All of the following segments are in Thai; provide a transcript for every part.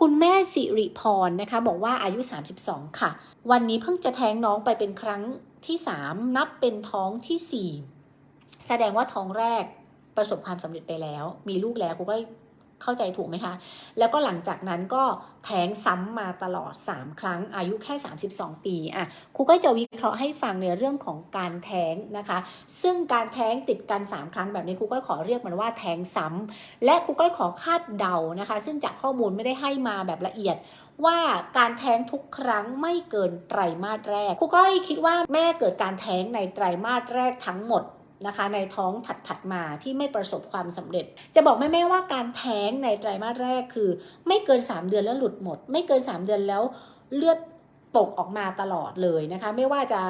คุณแม่สิริพรนะคะบอกว่าอายุ 32 ค่ะ วันนี้เพิ่งจะแท้งน้องไปเป็นครั้งที่ 3 นับเป็นท้องทีสี่4 แสดงว่าท้องแรกประสบความสำเร็จไปแล้ว มีลูกแล้วครูก็ เข้าใจถูกไหมคะ แล้วก็หลังจากนั้นก็แท้งซ้ำมาตลอด 3 ครั้งอายุแค่ 32 ปีอะครูก็จะวิเคราะห์ให้ฟังในเรื่องของการแท้งนะคะ ซึ่งการแท้งติดกัน 3 ครั้งแบบนี้ครูก็ขอเรียกมันว่าแท้งซ้ำและครูก็ขอคาดเดานะคะ ซึ่งจากข้อมูลไม่ได้ให้มาแบบละเอียดว่าการแท้งทุกครั้งไม่เกินไตรมาสแรกครูก้อยคิดว่าแม่เกิดการแท้งในไตรมาสแรกทั้งหมด นะคะในท้องถัดๆมาที่ไม่ประสบความสำเร็จ จะบอกแม่ๆว่าการแท้งในไตรมาสแรกคือ ไม่เกิน 3 เดือนแล้วหลุดหมด ไม่เกิน 3 เดือนแล้วเลือดตกออกมาตลอดเลยนะคะ ไม่ว่าจะ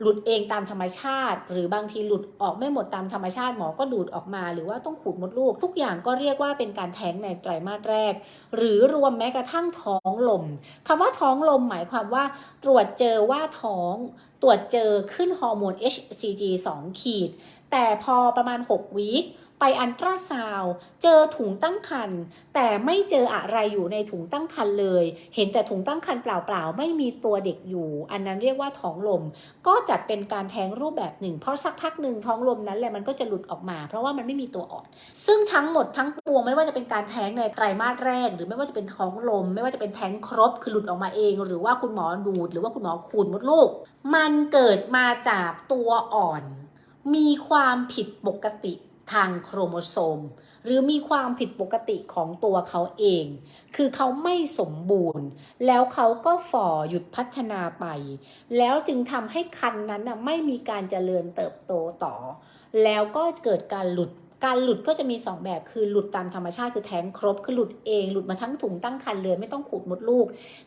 หลุดเองตามธรรมชาติ หรือบางทีหลุดออกไม่หมดตามธรรมชาติหมอก็ดูดออกมา หรือว่าต้องขูดมดลูก ทุกอย่างก็เรียกว่าเป็นการแท้งในไตรมาสแรก หรือรวมแม้กระทั่งท้องลมคำว่าท้องลมหมายความว่าตรวจเจอว่าท้องตรวจเจอขึ้นฮอร์โมน HCG 2 ขีด แต่พอประมาณ 6วีค ไปอันตราซาวเจอถุงตั้งครรภ์แต่ไม่เจออะไรอยู่ในถุงตั้งครรภ์เลย เห็นแต่ถุงตั้งครรภ์เปล่าๆ ไม่มีตัวเด็กอยู่ อันนั้นเรียกว่าท้องลม ก็จัดเป็นการแท้งรูปแบบหนึ่ง เพราะสักพักหนึ่งท้องลมนั้นแหละมันก็จะหลุดออกมา เพราะว่ามันไม่มีตัวอ่อน ซึ่งทั้งหมดทั้งปวงไม่ว่าจะเป็นการแท้งในไตรมาสแรก หรือไม่ว่าจะเป็นท้องลม ไม่ว่าจะเป็นแท้งครบคือหลุดออกมาเอง หรือว่าคุณหมอดูด หรือว่าคุณหมอขูดมดลูก มันเกิดมาจากตัวอ่อน มีความผิดปกติ ทางโครโมโซม หรือมีความผิดปกติของตัวเขาเอง คือเขาไม่สมบูรณ์ แล้วเขาก็ฝ่อหยุดพัฒนาไป แล้วจึงทำให้คันนั้นน่ะไม่มีการเจริญเติบโตต่อ แล้วก็เกิดการหลุด การหลุดก็จะมี 2 แบบคือหลุดตามธรรมชาติคือแท้งครบคือหลุดเองหลุดมาทั้งถุงตั้งครรภ์เลยไม่ต้องขูดมดลูก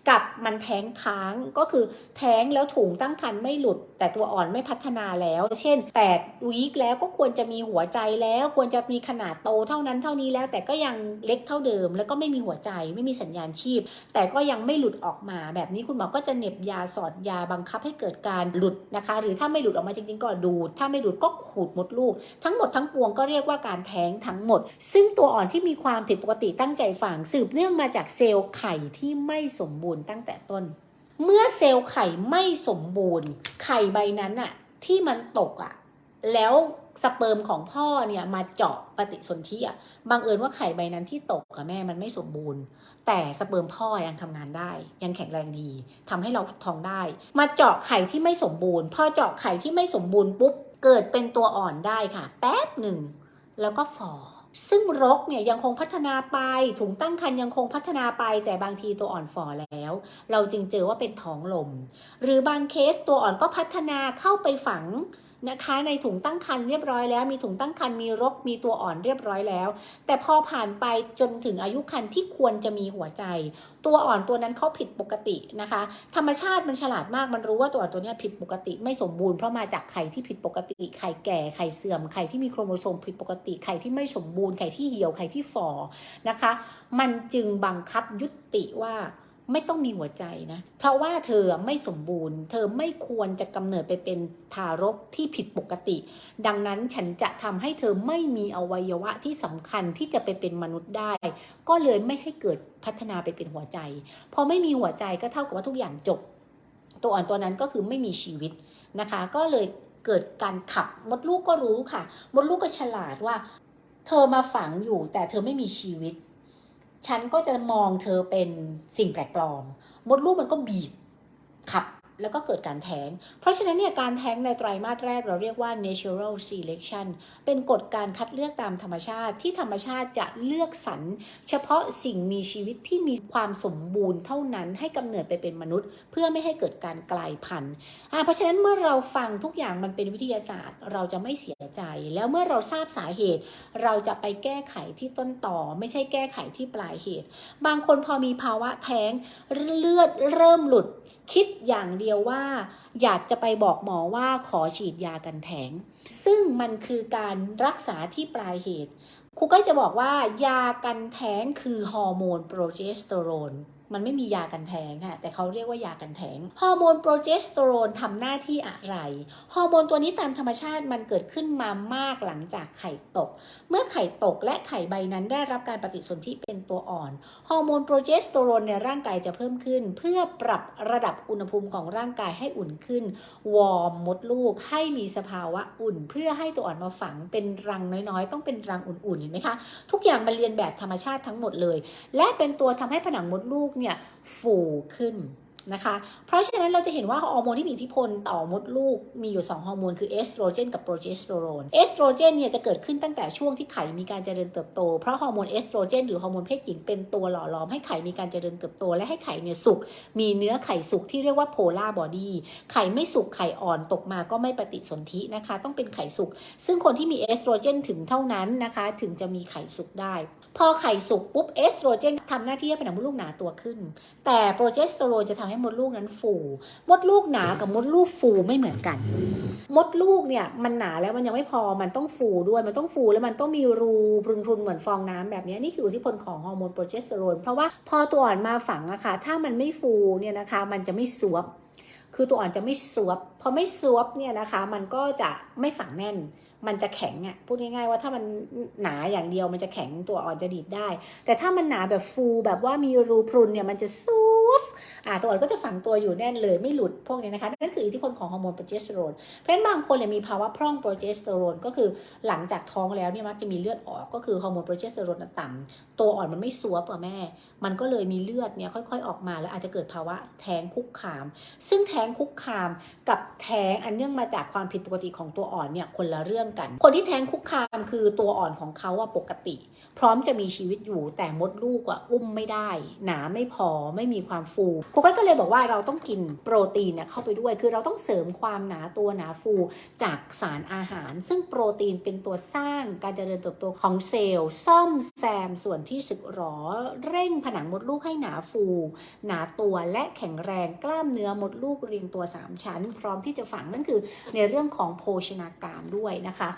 กับมันแท้งค้างก็คือแท้งแล้วถุงตั้งครรภ์ไม่หลุด แต่ตัวอ่อนไม่พัฒนาแล้ว เช่น8วีคแล้วก็ควรจะมีหัวใจแล้วควรจะมีขนาดโตเท่านั้นเท่านี้แล้ว แต่ก็ยังเล็กเท่าเดิม แล้วก็ไม่มีหัวใจไม่มีสัญญาณชีพ แต่ก็ยังไม่หลุดออกมา แบบนี้คุณหมอก็จะเหน็บยาสอดยาบังคับให้เกิดการหลุดนะคะ หรือถ้าไม่หลุดออกมาจริง ๆ ก็ดูดถ้าไม่หลุดก็ขูดมดลูก ทั้งหมดทั้งปวงก็เรียกว่าการแท้งทั้งหมด ซึ่งตัวอ่อนที่มีความผิดปกติตั้งใจฝังสืบเนื่องมาจากเซลล์ไข่ที่ไม่สมบูรณ์ตั้งแต่ต้น เมื่อเซลล์ไข่ไม่สมบูรณ์ ไข่ใบนั้นอะที่มันตกอะแล้วสเปิร์มของพ่อเนี่ยมาเจาะปฏิสนธิอะบังเอิญว่าไข่ใบนั้นที่ตกกับแม่มันไม่สมบูรณ์ แต่สเปิร์มพ่อยังทำงานได้ ยังแข็งแรงดีทำให้เราท้องได้ มาเจาะไข่ที่ไม่สมบูรณ์ พอเจาะไข่ที่ไม่สมบูรณ์ปุ๊บเกิดเป็นตัวอ่อนได้ค่ะ แป๊บหนึ่ง แล้วก็ฝ่อซึ่งรกเนี่ยยังคงพัฒนาไป ถุงตั้งครรภ์ยังคงพัฒนาไป แต่บางทีตัวอ่อนฝ่อแล้ว เราจึงเจอว่าเป็นท้องลม หรือบางเคสตัวอ่อนก็พัฒนาเข้าไปฝัง นะคะ ในถุงตั้งครรภ์เรียบร้อยแล้ว มีถุงตั้งครรภ์มีรกมีตัวอ่อนเรียบร้อยแล้ว แต่พอผ่านไปจนถึงอายุครรภ์ที่ควรจะมีหัวใจ ตัวอ่อนตัวนั้นเขาผิดปกตินะคะ ธรรมชาติมันฉลาดมากมันรู้ว่าตัวอ่อนตัวนี้ผิดปกติไม่สมบูรณ์เพราะมาจากไข่ที่ผิดปกติไข่แก่ไข่เสื่อมไข่ที่มีโครโมโซมผิดปกติไข่ที่ไม่สมบูรณ์ไข่ที่เหี่ยวไข่ที่ฝ่อนะคะ มันจึงบังคับยุติว่า ไม่ต้องมีหัวใจนะ เพราะว่าเธอไม่สมบูรณ์ เธอไม่ควรจะกำเนิดไปเป็นทารกที่ผิดปกติ ดังนั้นฉันจะทำให้เธอไม่มีอวัยวะที่สำคัญที่จะไปเป็นมนุษย์ได้ ก็เลยไม่ให้เกิดพัฒนาไปเป็นหัวใจ พอไม่มีหัวใจก็เท่ากับว่าทุกอย่างจบ ตัวอ่อนตัวนั้นก็คือไม่มีชีวิตนะคะ ก็เลยเกิดการขับมดลูกก็รู้ค่ะ มดลูกก็ฉลาดว่า เธอมาฝังอยู่แต่เธอไม่มีชีวิต ฉันก็จะมองเธอเป็นสิ่งแปลกปลอม มดลูกมันก็บีบขับ แล้วก็เกิดการแท้ง เพราะฉะนั้นเนี่ยการแท้งในไตรมาสแรกเราเรียกว่า natural selection เป็นกฎการคัดเลือกตามธรรมชาติที่ธรรมชาติจะเลือกสรรเฉพาะสิ่งมีชีวิตที่มีความสมบูรณ์เท่านั้นให้กำเนิดไปเป็นมนุษย์ เพื่อไม่ให้เกิดการกลายพันธุ์เพราะฉะนั้นเมื่อเราฟังทุกอย่างมันเป็นวิทยาศาสตร์ เราจะไม่เสียใจ แล้วเมื่อเราทราบสาเหตุ เราจะไปแก้ไขที่ต้นต่อ ไม่ใช่แก้ไขที่ปลายเหตุ บางคนพอมีภาวะแท้งเลือดเริ่มหลุดคิดอย่างเดียวว่า อยากจะไปบอกหมอว่าขอฉีดยากันแท้ง ซึ่งมันคือการรักษาที่ปลายเหตุครูก็จะบอกว่ายากันแท้งคือฮอร์โมนโปรเจสเตอโรน มันไม่มียากันแท้งค่ะแต่เขาเรียกว่ายากันแท้งฮอร์โมนโปรเจสเตอโรนทำหน้าที่อะไร ฮอร์โมนตัวนี้ตามธรรมชาติมันเกิดขึ้นมามากหลังจากไข่ตก เมื่อไข่ตกและไข่ใบนั้นได้รับการปฏิสนธิเป็นตัวอ่อน ฮอร์โมนโปรเจสเตอโรนในร่างกายจะเพิ่มขึ้น เพื่อปรับระดับอุณหภูมิของร่างกายให้อุ่นขึ้น วอร์มมดลูกให้มีสภาวะอุ่น เพื่อให้ตัวอ่อนมาฝังเป็นรังน้อยๆ ต้องเป็นรังอุ่นๆ เห็นไหมคะ ทุกอย่างมันเรียนแบบธรรมชาติทั้งหมดเลย และเป็นตัวทำให้ผนังมดลูกเนี่ยฟูขึ้น นะคะ เพราะฉะนั้นเราจะเห็นว่าฮอร์โมนที่มีอิทธิพลต่อมดลูกมีอยู่ 2 ฮอร์โมนคือเอสโตรเจนกับโปรเจสเตอโรนเอสโตรเจนเนี่ยจะเกิดขึ้นตั้งแต่ช่วงที่ไข่มีการเจริญเติบโต เพราะฮอร์โมนเอสโตรเจนหรือฮอร์โมนเพศหญิงเป็นตัวหล่อหลอมให้ไข่มีการเจริญเติบโต และให้ไข่เนี่ยสุก มีเนื้อไข่สุกที่เรียกว่าโพลาร์บอดี้ ไข่ไม่สุกไข่อ่อนตกมาก็ไม่ปฏิสนธินะคะ ต้องเป็นไข่สุก ซึ่งคนที่มีเอสโตรเจนถึงเท่านั้นนะคะ ถึงจะมีไข่สุกได้ พอไข่สุกปุ๊บเอสโตรเจนทำหน้าที่ให้ผนังมดลูกหนาตัวขึ้น แต่โปรเจสเตอโรนจะทำให้มดลูกนั้นฟู มดลูกหนากับมดลูกฟูไม่เหมือนกัน มดลูกเนี่ยมันหนาแล้วมันยังไม่พอมันต้องฟูด้วยมันต้องฟูแล้วมันต้องมีรูพรุนๆเหมือนฟองน้ำแบบนี้นี่คืออิทธิพลของฮอร์โมนโปรเจสเตอโรนเพราะว่าพอตัวอ่อนมาฝังอะค่ะถ้ามันไม่ฟูเนี่ยนะคะมันจะไม่สวบคือตัวอ่อนจะไม่สวบพอไม่สวบเนี่ยนะคะ มันก็จะไม่ฝังแน่น มันจะแข็งอะพูดง่ายๆว่าถ้ามันหนาอย่างเดียวมันจะแข็งตัวอ่อนจะดีดได้ แต่ถ้ามันหนาแบบฟูแบบว่ามีรูพรุนเนี่ยมันจะ ซูฟอ่าตัวอ่อนก็จะฝังตัวอยู่แน่นเลยไม่หลุดพวกนี้นะคะ นั่นคืออิทธิพลของฮอร์โมนโปรเจสเตอโรน เพราะฉะนั้นบางคนเนี่ยมีภาวะพร่องโปรเจสเตอโรนก็คือหลังจากท้องแล้วเนี่ยมักจะมีเลือดออกก็คือฮอร์โมนโปรเจสเตอโรนต่ำตัวอ่อนมันไม่ซวบอะแม่ มันก็เลยมีเลือดเนี่ยค่อย ๆออกมาแล้วอาจจะเกิดภาวะแท้งคุกคาม ซึ่งแท้งคุกคามกับแท้งอันเนื่องมาจากความผิดปกติของตัวอ่อนเนี่ยคนละเรื่องกัน คนที่แท้งคุกคามคือตัวอ่อนของเขาอะปกติ พร้อมจะมีชีวิตอยู่แต่มดลูกอะอุ้มไม่ได้ หนาไม่พอไม่มีความฟูครูก้อยก็เลยบอกว่าเราต้องกินโปรตีนเนี่ยเข้าไปด้วย คือเราต้องเสริมความหนาตัวหนาฟูจากสารอาหาร ซึ่งโปรตีนเป็นตัวสร้างการเจริญเติบโตของเซลล์ซ่อมแซมส่วนที่สึกหรอ เร่งผนังมดลูกให้หนาฟู หนาตัวและแข็งแรงกล้ามเนื้อมดลูกเรียงตัว 3 ชั้น พร้อมที่จะฝังนั่นคือในเรื่องของโภชนาการด้วยนะคะ